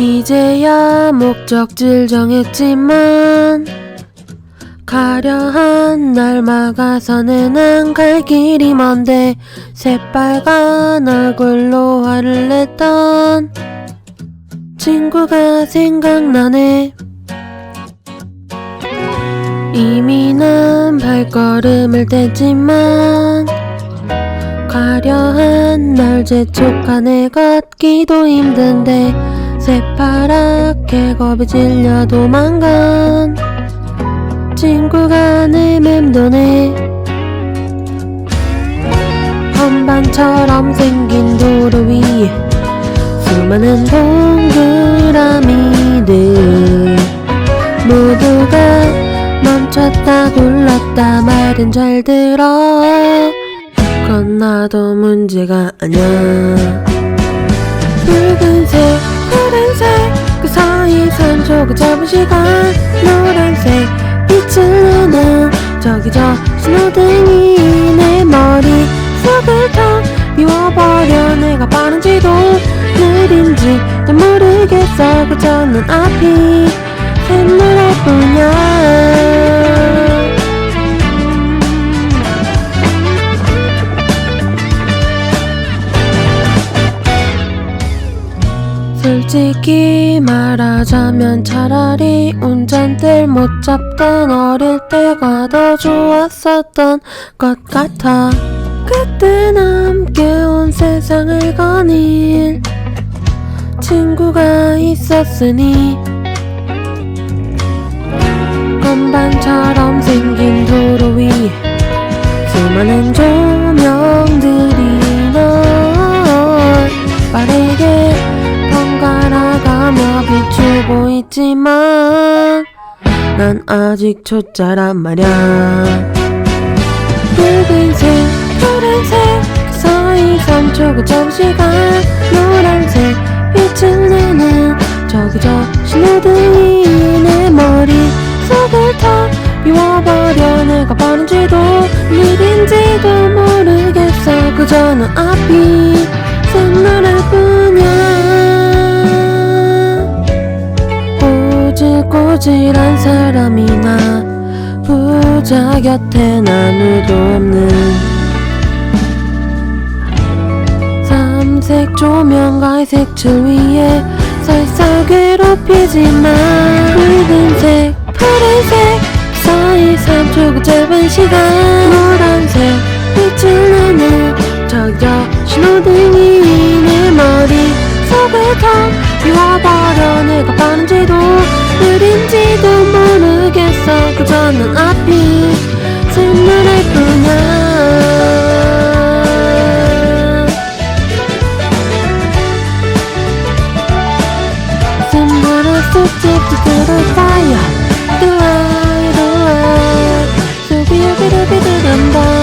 내가 목적지를 정했지만 가려한 날 막아서는 안 갈 길이 먼데 새빨간 얼굴로 화를 냈던 친구가 생각나네. 이미 난 발걸음을 뗐지만 가려한 날 재촉하네 걷기도 힘든데 새파랗게 겁이 질려 도망간 친구가 내 맴도네. 건반처럼 생긴 도로 위에 수많은 동그라미들 모두가 멈췄다 굴렀다 말은 잘 들어. 건나도 문제가 아냐 잡은 시간 노란색 빛을 내는 저기 저 신호등이 내 머리 속을 다 비워버려. 내가 빠른지도 느린지 난 모르겠어. 그저 는 앞이 샘물할 뿐이야 솔직히 말하자면 차라리 운전대를 못 잡던 어릴 때가 더 좋았었던 것 같아. 그때 함께 온 세상을 거닐 친구가 있었으니 건반처럼 생긴 도로 위에 수많은 조 있지만 난 아직 초짜란 말야. 붉은색 파란색 그 사이 삼초가 잡은 시간 노란색 빛을 내는 저기 저 신호등이 내 머리 속을 다 비워버려. 내가 빠른지도 느린지도 모르겠어. 그저 는 앞이 꼬질꼬질한 사람이나 부자 곁엔 아무도 없는 삼색 조명과 색칠 위에 살살 괴롭히지만 붉은색 파란색 사이 삼초가 짧은 시간 のアピー全部レプな全部のステップゼロだよドアイドア飛び上げるビデオなんだ